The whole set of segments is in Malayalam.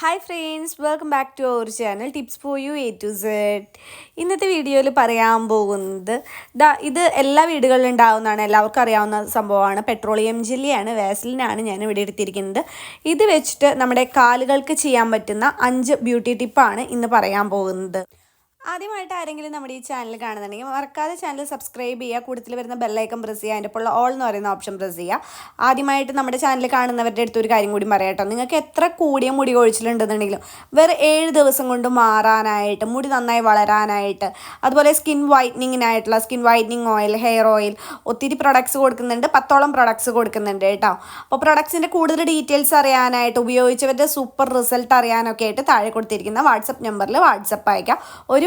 Hi friends welcome back to our channel tips for you A to Z ഇന്നത്തെ വീഡിയോയിൽ പറയാൻ പോകുന്നത് ദാ ഇത് എല്ലാ വീടുകളിലും ഉണ്ടാവുന്നതാണ് എല്ലാവർക്കും അറിയാവുന്ന സംഭവമാണ്. പെട്രോളിയം ജെല്ലിയാണ് വാസലിനാണ് ഞാൻ ഇവിടെ എടുത്തിരിക്കുന്നത്. ഇത് വെച്ചിട്ട് നമ്മുടെ കാലുകൾക്ക് ചെയ്യാൻ പറ്റുന്ന അഞ്ച് ബ്യൂട്ടി ടിപ്പാണ് ഇന്ന് പറയാൻ പോകുന്നത്. ആദ്യമായിട്ട് ആരെങ്കിലും നമ്മുടെ ഈ ചാനൽ കാണുന്നുണ്ടെങ്കിൽ മറക്കാതെ ചാനൽ സബ്സ്ക്രൈബ് ചെയ്യുക. കൂടുതൽ വരുന്ന ബെല്ലൈക്കൺ പ്രസ് ചെയ്യുക. അതിന്റെ ഉള്ള ഓൾ എന്ന് പറയുന്ന ഓപ്ഷൻ പ്രസ് ചെയ്യുക. ആദ്യമായിട്ട് നമ്മുടെ ചാനൽ കാണുന്നവരുടെ അടുത്ത് ഒരു കാര്യം കൂടി പറയാം നിങ്ങൾക്ക് എത്ര കൂടിയ മുടി കൊഴിച്ചിലുണ്ടെന്നുണ്ടെങ്കിലും വേറെ ഏഴ് ദിവസം കൊണ്ട് മാറാനായിട്ട് മുടി നന്നായി വളരാനായിട്ട് അതുപോലെ skin വൈറ്റനിങ്ങിനായിട്ടുള്ള skin whitening oil hair oil ഒത്തിരി പ്രൊഡക്ട്സ് കൊടുക്കുന്നുണ്ട്. പത്തോളം പ്രൊഡക്ട്സ് കൊടുക്കുന്നുണ്ട് കേട്ടോ. അപ്പോൾ പ്രൊഡക്ട്സിന്റെ കൂടുതൽ ഡീറ്റെയിൽസ് അറിയാനായിട്ട് ഉപയോഗിച്ചവരുടെ സൂപ്പർ റിസൾട്ട് അറിയാനൊക്കെ ആയിട്ട് താഴെ കൊടുത്തിരിക്കുന്ന വാട്സപ്പ് നമ്പറിൽ വാട്സപ്പ് അയക്കാം ഒരു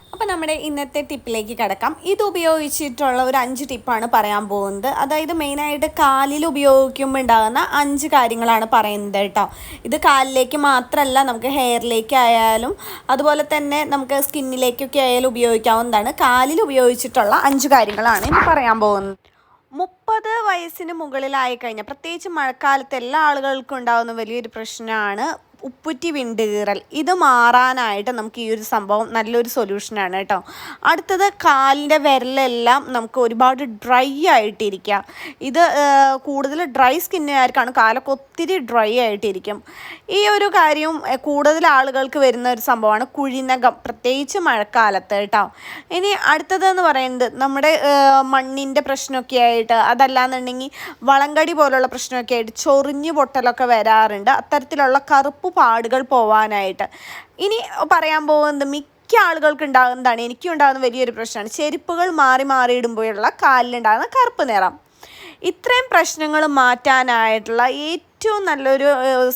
അപ്പോൾ നമ്മുടെ ഇന്നത്തെ ടിപ്പിലേക്ക് കിടക്കാം. ഇത് ഉപയോഗിച്ചിട്ടുള്ള ഒരു അഞ്ച് ടിപ്പാണ് പറയാൻ പോകുന്നത്. അതായത് മെയിനായിട്ട് കാലിൽ ഉപയോഗിക്കുമ്പോൾ ഉണ്ടാകുന്ന അഞ്ച് കാര്യങ്ങളാണ് പറയുന്നത് കേട്ടോ. ഇത് കാലിലേക്ക് മാത്രമല്ല നമുക്ക് ഹെയറിലേക്ക് ആയാലും അതുപോലെ തന്നെ നമുക്ക് സ്കിന്നിലേക്കൊക്കെ ആയാലും ഉപയോഗിക്കാവുന്നതാണ്. കാലിൽ ഉപയോഗിച്ചിട്ടുള്ള അഞ്ച് കാര്യങ്ങളാണ് ഇന്ന് പറയാൻ പോകുന്നത്. മുപ്പത് വയസ്സിന് മുകളിലായി കഴിഞ്ഞാൽ പ്രത്യേകിച്ച് മഴക്കാലത്ത് എല്ലാ ആളുകൾക്കും ഉണ്ടാകുന്ന വലിയൊരു പ്രശ്നമാണ് ഉപ്പുറ്റി വിണ്ടുകീറൽ. ഇത് മാറാനായിട്ട് നമുക്ക് ഈ ഒരു സംഭവം നല്ലൊരു സൊല്യൂഷനാണ് കേട്ടോ. അടുത്തത് കാലിന്റെ വിരലെല്ലാം നമുക്ക് ഒരുപാട് ഡ്രൈ ആയിട്ടിരിക്കാം. ഇത് കൂടുതൽ ഡ്രൈ സ്കിന്നുകാർക്കാണ് കാലൊക്കെ ഒത്തിരി ഡ്രൈ ആയിട്ടിരിക്കും. ഈ ഒരു കാര്യം കൂടുതൽ ആളുകൾക്ക് വരുന്ന ഒരു സംഭവമാണ് കുഴിനകം പ്രത്യേകിച്ച് മഴക്കാലത്ത് കേട്ടോ. ഇനി അടുത്തതെന്ന് പറയുന്നത് നമ്മുടെ മണ്ണിന്റെ പ്രശ്നമൊക്കെ ആയിട്ട് അതല്ലാന്നുണ്ടെങ്കിൽ വളങ്കടി പോലുള്ള പ്രശ്നമൊക്കെ ആയിട്ട് ചൊറിഞ്ഞു പൊട്ടലൊക്കെ വരാറുണ്ട്. അത്തരത്തിലുള്ള കറുപ്പ് പാടുകൾ പോവാനായിട്ട്. ഇനി പറയാൻ പോകുന്നത് മിക്ക ആളുകൾക്ക് ഉണ്ടാകുന്നതാണ് എനിക്കും ഉണ്ടാകുന്ന വലിയൊരു പ്രശ്നമാണ്. ചെരുപ്പുകൾ മാറി മാറി ഇടുമ്പോഴുള്ള കാലിലുണ്ടാകുന്ന കറുപ്പ് നിറം. ഇത്രയും പ്രശ്നങ്ങൾ മാറ്റാനായിട്ടുള്ള ഏറ്റവും നല്ലൊരു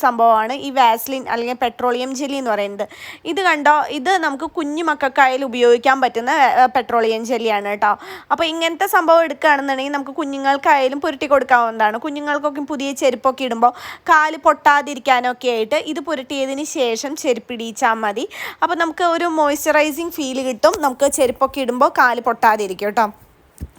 സംഭവമാണ് ഈ വാസ്ലിൻ അല്ലെങ്കിൽ പെട്രോളിയം ജെല്ലി എന്ന് പറയുന്നത്. ഇത് കണ്ടോ? ഇത് നമുക്ക് കുഞ്ഞു മക്കൾക്കായാലും ഉപയോഗിക്കാൻ പറ്റുന്ന പെട്രോളിയം ജെല്ലിയാണ് കേട്ടോ. അപ്പോൾ ഇങ്ങനത്തെ സംഭവം എടുക്കുകയാണെന്നുണ്ടെങ്കിൽ നമുക്ക് കുഞ്ഞുങ്ങൾക്കായാലും പുരട്ടി കൊടുക്കാവുന്നതാണ്. കുഞ്ഞുങ്ങൾക്കൊക്കെ പുതിയ ചെരുപ്പൊക്കെ ഇടുമ്പോൾ കാൽ പൊട്ടാതിരിക്കാനൊക്കെ ആയിട്ട് ഇത് പുരട്ടിയതിന് ശേഷം ചെരുപ്പിടിച്ചാൽ മതി. അപ്പോൾ നമുക്ക് ഒരു മോയ്സ്ചറൈസിങ് ഫീൽ കിട്ടും. നമുക്ക് ചെരുപ്പൊക്കെ ഇടുമ്പോൾ കാൽ പൊട്ടാതിരിക്കും കേട്ടോ.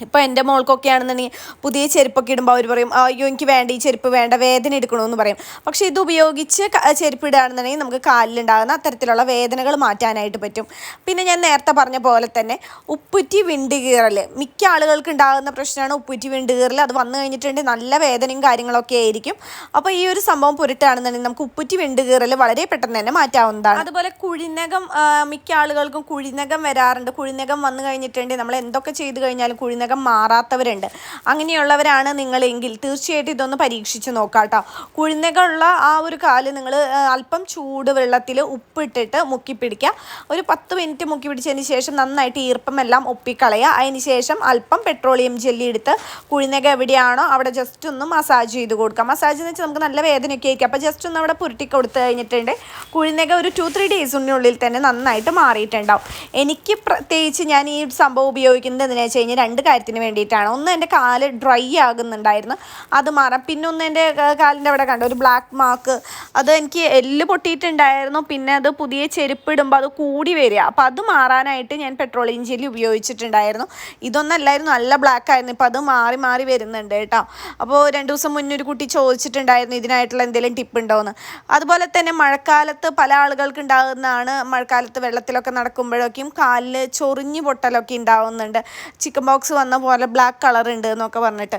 ഇപ്പോൾ എന്റെ മോൾക്കൊക്കെ ആണെന്നുണ്ടെങ്കിൽ പുതിയ ചെരുപ്പൊക്കെ ഇടുമ്പോൾ അവർ പറയും അയ്യോ എനിക്ക് വേണ്ട ഈ ചെരുപ്പ് വേണ്ട വേദന എടുക്കണമെന്ന് പറയും. പക്ഷേ ഇത് ഉപയോഗിച്ച് ചെരുപ്പ് ഇടുകയാണെന്നുണ്ടെങ്കിൽ നമുക്ക് കാലിലുണ്ടാകുന്ന അത്തരത്തിലുള്ള വേദനകൾ മാറ്റാനായിട്ട് പറ്റും. പിന്നെ ഞാൻ നേരത്തെ പറഞ്ഞ പോലെ തന്നെ ഉപ്പുറ്റി വിണ്ടുകീറൽ മിക്ക ആളുകൾക്ക് ഉണ്ടാകുന്ന പ്രശ്നമാണ് ഉപ്പുറ്റി വിണ്ടുകീറൽ അത് വന്നു കഴിഞ്ഞിട്ടുണ്ടെങ്കിൽ നല്ല വേദനയും കാര്യങ്ങളൊക്കെ ആയിരിക്കും. അപ്പോൾ ഈ ഒരു സംഭവം പുരട്ടുകയാണെന്നുണ്ടെങ്കിൽ നമുക്ക് ഉപ്പുറ്റി വിണ്ടുകീറൽ വളരെ പെട്ടെന്ന് തന്നെ മാറ്റാവുന്നതാണ്. അതുപോലെ കുഴിനകം മിക്ക ആളുകൾക്കും കുഴിനകം വരാറുണ്ട്. കുഴിനകം വന്നു കഴിഞ്ഞിട്ടുണ്ടെങ്കിൽ നമ്മൾ എന്തൊക്കെ ചെയ്ത് കഴിഞ്ഞാലും കുഴിനകം മാറാത്തവരുണ്ട്. അങ്ങനെയുള്ളവരാണ് നിങ്ങളെങ്കിൽ തീർച്ചയായിട്ടും ഇതൊന്ന് പരീക്ഷിച്ച് നോക്കാം കേട്ടോ കുഴിനകമുള്ള ആ ഒരു കാൽ നിങ്ങൾ അല്പം ചൂട് വെള്ളത്തിൽ ഉപ്പിട്ടിട്ട് മുക്കി പിടിക്കുക ഒരു പത്ത് മിനിറ്റ് മുക്കി പിടിച്ചതിന് ശേഷം നന്നായിട്ട് ഈർപ്പമെല്ലാം ഒപ്പിക്കളയുക. അതിന് ശേഷം അല്പം പെട്രോളിയം ജെല്ലി എടുത്ത് കുഴിനക എവിടെയാണോ അവിടെ ജസ്റ്റ് ഒന്ന് മസാജ് ചെയ്ത് കൊടുക്കുക. മസാജ് എന്ന് വെച്ചാൽ നമുക്ക് നല്ല വേദനയൊക്കെ ആയിരിക്കും. അപ്പോൾ ജസ്റ്റ് ഒന്ന് അവിടെ പുരട്ടി കൊടുത്ത് കഴിഞ്ഞിട്ടുണ്ട്. കുഴിനക ഒരു ടു ത്രീ ഡേയ്സിനുള്ളിൽ തന്നെ നന്നായിട്ട് മാറിയിട്ടുണ്ടാവും. എനിക്ക് പ്രത്യേകിച്ച് ഞാൻ ഈ സംഭവം ഉപയോഗിക്കുന്നത് എന്തിനാ വെച്ച് കഴിഞ്ഞാൽ രണ്ട് കാര്യത്തിന് വേണ്ടിയിട്ടാണ്. ഒന്ന് എന്റെ കാൽ ഡ്രൈ ആകുന്നുണ്ടായിരുന്നു. അത് മാറാം. പിന്നെ ഒന്ന് എന്റെ കാലിന്റെ അവിടെ കണ്ടു ഒരു ബ്ലാക്ക് മാർക്ക്. അത് എനിക്ക് എല്ല് പൊട്ടിയിട്ടുണ്ടായിരുന്നു. പിന്നെ അത് പുതിയ ചെരുപ്പ് ഇടുമ്പോൾ അത് കൂടി വരിക. അപ്പോൾ അത് മാറാനായിട്ട് ഞാൻ പെട്രോൾ ജെല്ലി ഉപയോഗിച്ചിട്ടുണ്ടായിരുന്നു. ഇതൊന്നല്ലായിരുന്നു നല്ല ബ്ലാക്ക് ആയിരുന്നു. ഇപ്പോൾ അത് മാറി മാറി വരുന്നുണ്ട് കേട്ടോ. അപ്പോൾ രണ്ട് ദിവസം മുന്നേ ഒരു കുട്ടി ചോദിച്ചിട്ടുണ്ടായിരുന്നു ഇതിനായിട്ടുള്ള എന്തെങ്കിലും ടിപ്പ് ഉണ്ടോയെന്ന് അതുപോലെ തന്നെ മഴക്കാലത്ത് പല ആളുകൾക്ക് ഉണ്ടാകുന്നതാണ് മഴക്കാലത്ത് വെള്ളത്തിലൊക്കെ നടക്കുമ്പോഴൊക്കെയും കാലിൽ ചൊറിഞ്ഞു പൊട്ടലൊക്കെ ഉണ്ടാവുന്നുണ്ട്. ചിക്കൻ ബോക്സ് പോലെ ബ്ലാക്ക് കളർ ഉണ്ട് എന്നൊക്കെ പറഞ്ഞിട്ട്.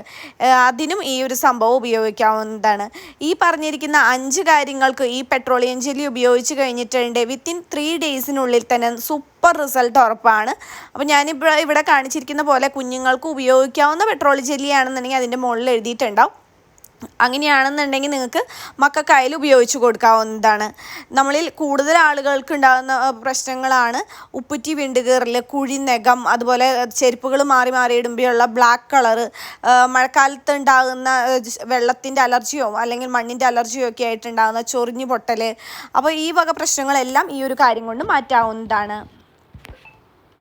അതിനും ഈ ഒരു സംഭവം ഉപയോഗിക്കാവുന്നതാണ്. ഈ പറഞ്ഞിരിക്കുന്ന അഞ്ച് കാര്യങ്ങൾക്ക് ഈ പെട്രോളിയം ജെല്ലി ഉപയോഗിച്ച് കഴിഞ്ഞിട്ടുണ്ട്. വിത്തിൻ ത്രീ ഡേയ്സിനുള്ളിൽ തന്നെ സൂപ്പർ റിസൾട്ട് ഉറപ്പാണ്. അപ്പോൾ ഞാനിപ്പോൾ ഇവിടെ കാണിച്ചിരിക്കുന്ന പോലെ കുഞ്ഞുങ്ങൾക്ക് ഉപയോഗിക്കാവുന്ന പെട്രോൾ ജെല്ലിയാണെന്നുണ്ടെങ്കിൽ അതിന്റെ മുകളിൽ എഴുതിയിട്ടുണ്ടാവും. അങ്ങനെയാണെന്നുണ്ടെങ്കിൽ നിങ്ങൾക്ക് മക്കൾക്കായാലും ഉപയോഗിച്ച് കൊടുക്കാവുന്നതാണ്. നമ്മളിൽ കൂടുതൽ ആളുകൾക്ക് ഉണ്ടാകുന്ന പ്രശ്നങ്ങളാണ് ഉപ്പുറ്റി വിണ്ടുകീറൽ കുഴിനകം അതുപോലെ ചെരുപ്പുകൾ മാറി മാറി ഇടുമ്പോഴുള്ള ബ്ലാക്ക് കളറ് മഴക്കാലത്ത് ഉണ്ടാകുന്ന വെള്ളത്തിന്റെ അലർജിയോ അല്ലെങ്കിൽ മണ്ണിന്റെ അലർജിയോ ഒക്കെ ആയിട്ടുണ്ടാകുന്ന ചൊറിഞ്ഞു പൊട്ടൽ. അപ്പോൾ ഈ വക പ്രശ്നങ്ങളെല്ലാം ഈ ഒരു കാര്യം കൊണ്ട് മാറ്റാവുന്നതാണ്.